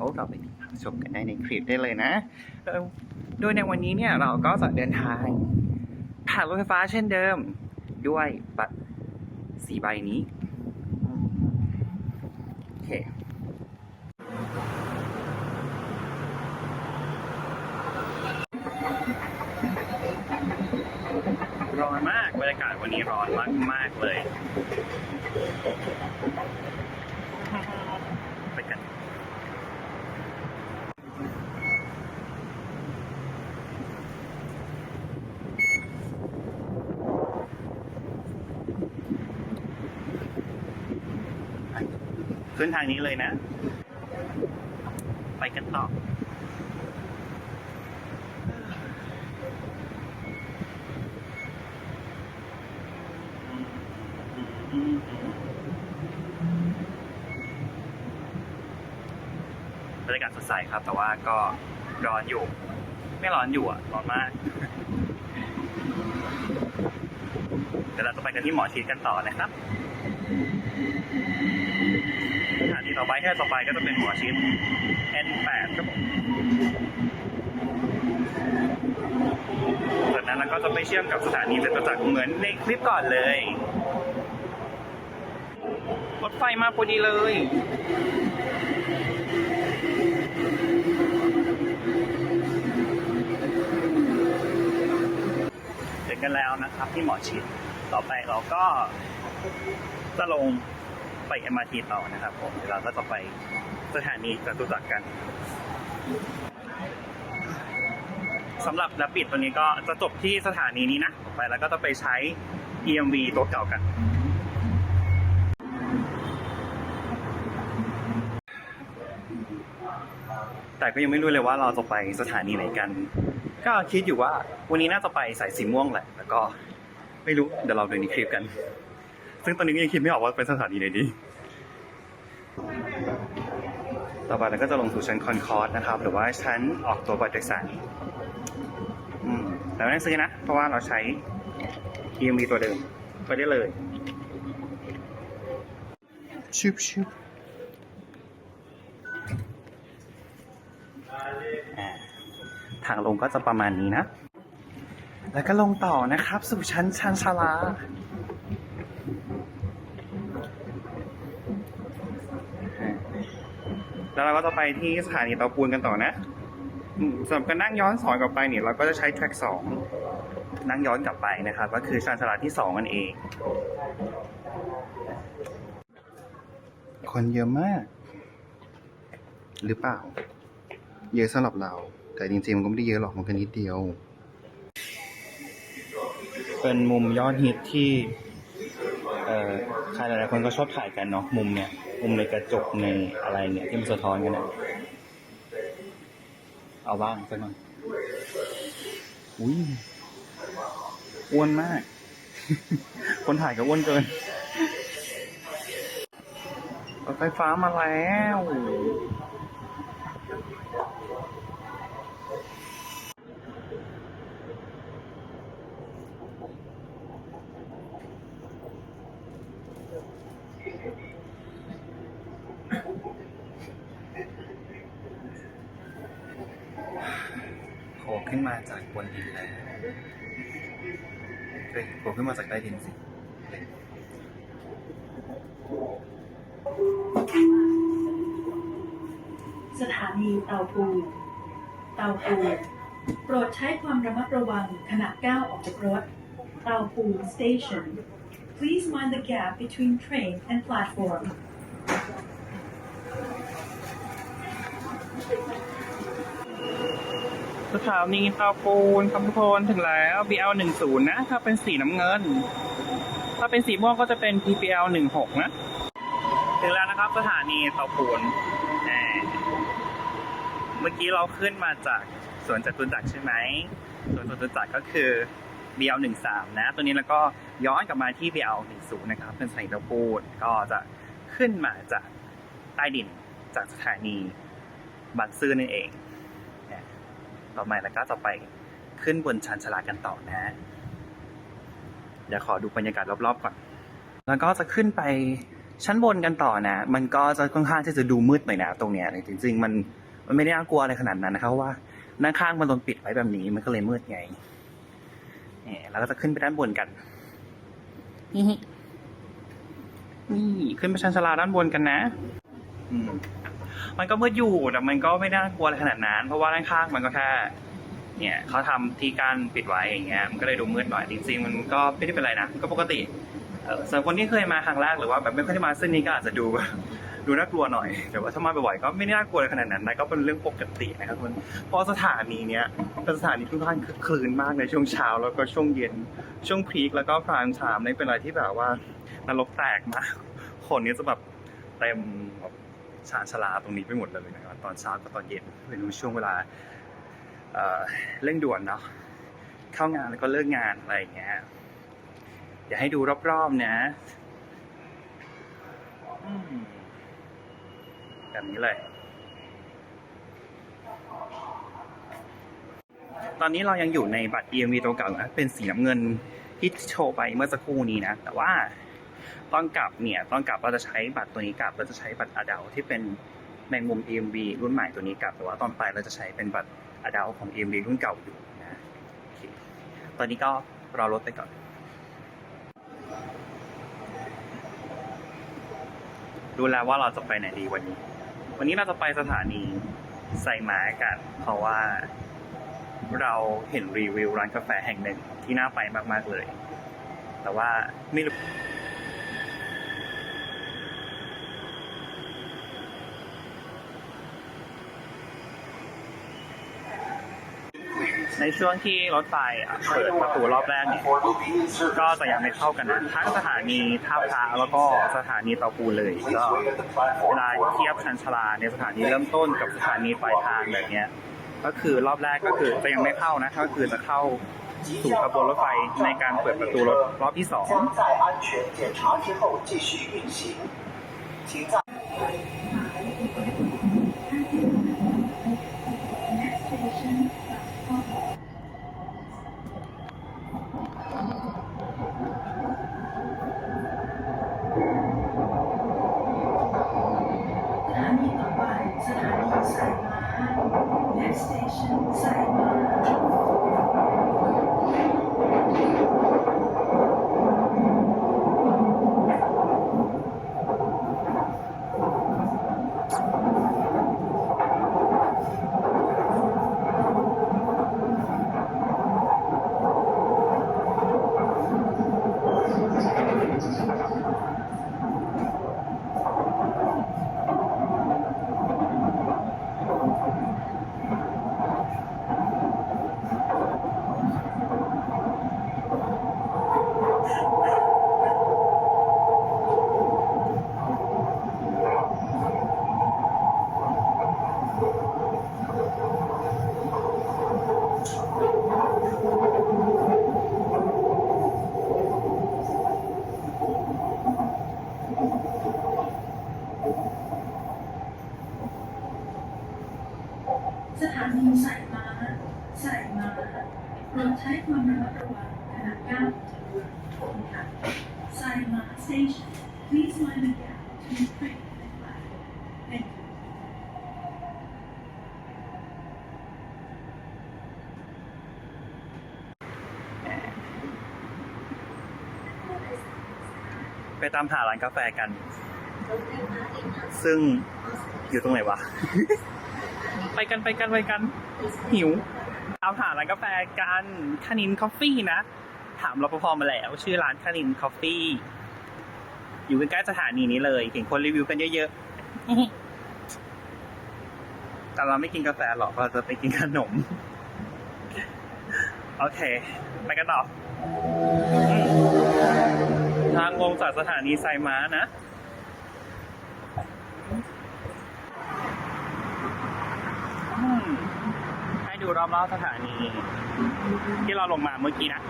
ยวเราไปชมกันได้ในคลิปได้เลยนะ โดยในวันนี้เนี่ยเราก็จะเดินทางผ่านรถไฟฟ้าเช่นเดิม ด้วยบัตรสีใบนี้โอเคร้อนมากบรรยากาศวันนี้ร้อนมากมากๆเลย ขึ้นทางนี้เลยนะ ไปกันต่อบรรยากาศสดใสครับ แต่ว่าก็ร้อนอยู่ ไม่ร้อนอยู่อะ ร้อนมากเดี๋ยวเราจะไปกันที่หมอชิดกันต่อนะครับ สถานีต่อไปที่ต่อไปก็จะเป็นหมอชิด N8 ครับผมจากนั้นเราก็จะไปเชื่อมกับสถานีจตุจักรเหมือนในคลิปก่อนเลย รถไฟมาพอดีเลยถึงกันแล้วนะครับที่หมอชิด ต่อไปเราก็จะลง ไป MRT ต่อนะครับผมเดี๋ยวเราก็จะไปสถานีจตุจักรกันสำหรับรับปิดตัวนี้ก็จะจบที่สถานีนี้นะไปแล้วก็จะไปใช้ EMV ตัวเก่ากัน แต่ก็ยังไม่รู้เลยว่าเราจะไปสถานีไหนกัน ก็คิดอยู่ว่าวันนี้น่าจะไปสายสีม่วงแหละ แล้วก็ไม่รู้ เดี๋ยวเราดูในคลิปกัน ซึ่งตอนนี้ก็ยังคิดไม่ออกว่าเป็นสถานีไหนดี ต่อไปเราก็จะลงสู่ชั้นคอนคอร์สนะครับ หรือว่าชั้นออกตัวบัตรโดยสารอืมแต่ไม่ต้องซื้อนะ เพราะว่าเราใช้ EMV ตัวเดิมไปได้เลยชิบชิบอ่าทางลงก็จะประมาณนี้นะ แล้วก็ลงต่อนะครับ สู่ชั้นชันชาลา แล้วเราก็จะไปที่สถานีเตาปูนกันต่อนะอืมสำหรับการนั่งย้อนสอนกลับไปเนี่ยเราก็จะใช้แทร็กสองนั่งย้อนกลับไปนะครับ ก็คือชันชาลาที่สองนั่นเอง คนเยอะมาก หรือเปล่า เยอะสำหรับเรา แต่จริงๆมันก็ไม่ได้เยอะหรอกมันก็นิดเดียว เป็นมุมยอดฮิตที่เอ่อใครหลายๆคนก็ชอบถ่ายกันเนาะมุมเนี่ย มุมในกระจกในอะไรเนี่ยที่มันสะท้อนกันนะเอาบ้างสักหน่อยอุ้ยอ้วนมาก คนถ่ายก็อ้วนเกินรถไฟฟ้ามาแล้ว ขึ้นมาจากบนดินแล้วเฮ้ยโผล่ขึ้นมาจากใต้ดินสิสถานีเตาปูนเตาปูนโปรดใช้ความระมัดระวังขณะก้าวออกจากรถ เตาปูน station Please mind the gap between train and platform สถานีเตาปูนคำทุกคนถึงแล้ว BL 1 0นะ ถ้าเป็นสีน้ำเงิน ถ้าเป็นสีม่วงก็จะเป็น PPL 1 6นะ ถึงแล้วนะครับสถานีเตาปูนเมื่อกี้เราขึ้นมาจากสวนจตุจักรใช่ไหมสวนจตุจักรก็คือ BL 1 3นะ ตัวนี้แล้วก็ย้อนกลับมาที่ BL 1 0นะครับ เป็นสถานีเตาปูนก็จะขึ้นมาจากใต้ดินจากสถานีบางซื่อนั่นเอง ต่อมาแล้วก็จะไปขึ้นบนชันชาลากันต่อนะ เดี๋ยวขอดูบรรยากาศรอบๆก่อน แล้วก็จะขึ้นไปชั้นบนกันต่อนะ มันก็จะค่อนข้างที่จะดูมืดหน่อยนะตรงเนี้ยจริงๆมันมันไม่ได้น่ากลัวอะไรขนาดนั้นนะครับเพราะว่าด้านข้างมันโดนปิดไว้แบบนี้มันก็เลยมืดไงเนี่ยเราก็จะขึ้นไปด้านบนกันนี่นี่ขึ้นไปชั้นชาลาด้านบนกันนะ อืม มันก็มืดอยู่แต่มันก็ไม่น่ากลัวอะไรขนาดนั้น เพราะว่าด้านข้างมันก็แค่ เนี่ยเขาทำที่กั้นปิดไว้อย่างเงี้ยมันก็เลยดูมืดหน่อยจริงๆมันก็ไม่ได้เป็นไรนะมันก็ปกติเออสำหรับคนที่เคยมาครั้งแรกหรือว่าแบบไม่ค่อยได้มาเส้นนี้ก็อาจจะดูดูน่ากลัวหน่อย แต่ว่าถ้ามาบ่อยๆก็ไม่น่ากลัวขนาดนั้นนะก็เป็นเรื่องปกตินะครับทุกคนเพราะสถานีเนี้ยเป็นสถานีที่ค่อนข้างคึกคลืนมากในช่วงเช้าแล้วก็ช่วงเย็นช่วงพีคแล้วก็พรามไทม์นี่เป็นอะไรที่แบบว่านรกแตกมากคนนี้จะแบบเต็มแบบ ชานชลาตรงนี้ไปหมดเลยนะครับตอนเช้ากับตอนเย็นเป็นช่วงเวลาเร่งด่วนเนาะเข้างานแล้วก็เลิกงานอะไรอย่างเงี้ยเดี๋ยวให้ดูรอบๆนะแบบนี้เลย ตอนนี้เรายังอยู่ในบัตร EMV ตัวเก่านะเป็นสีน้ำเงินที่โชว์ไปเมื่อสักครู่นี้นะ แต่ว่า ตอนกลับเนี่ยตอนกลับเราจะใช้บัตรตัวนี้กลับเราจะใช้บัตรอดาที่เป็นแมงมุม EMV รุ่นใหม่ตัวนี้กลับ แต่ว่าตอนไปเราจะใช้เป็นบัตรอดาของ EMV รุ่นเก่าอยู่นะโอเคตอนนี้ก็รอรถไปก่อน ดูแล้วว่าเราจะไปไหนดีวันนี้ วันนี้เราจะไปสถานีไซมากัน เพราะว่าเราเห็นรีวิวร้านกาแฟแห่งหนึ่งที่น่าไปมาก ๆ เลย แต่ว่าไม่รู้ ในช่วงที่รถไฟเปิดประตูรอบแรกเนี่ยก็จะยังไม่เข้ากันนะทั้งสถานีท่าพระแล้วก็สถานีเตาปูเลยก็เวลาเทียบชันชลาในสถานีเริ่มต้นกับสถานีปลายทางแบบเนี้ยก็คือรอบแรกก็คือจะยังไม่เข้านะก็คือจะเข้าสู่ขบวนรถไฟในการเปิดประตูรถรอบที่สอง ถานีสายม้า Next station สายม้าสถานีสายม้าสายม้าโปรดใช้ความระมัดระวังขณะก้าวออกจากรถค่ะสายม้า station please mind the gap between train and platform thank you ไปตามหาร้านกาแฟกัน ซึ่งอยู่ตรงไหนวะ ไปกันไปกันไปกัน หิวตามหาร้านกาแฟกันคานินคอฟฟี่นะ ถามรปภมาแล้ว ชื่อร้านคานินคอฟฟี่ อยู่ใกล้ๆสถานีนี้เลยเห็นคนรีวิวกันเยอะๆ แต่เราไม่กินกาแฟหรอกเราจะไปกินขนม โอเค ไปกันต่อ ทางลงจากสถานีไซม้านะ อืมให้ดู รอบๆสถานีที่เราลงมาเมื่อกี้นะ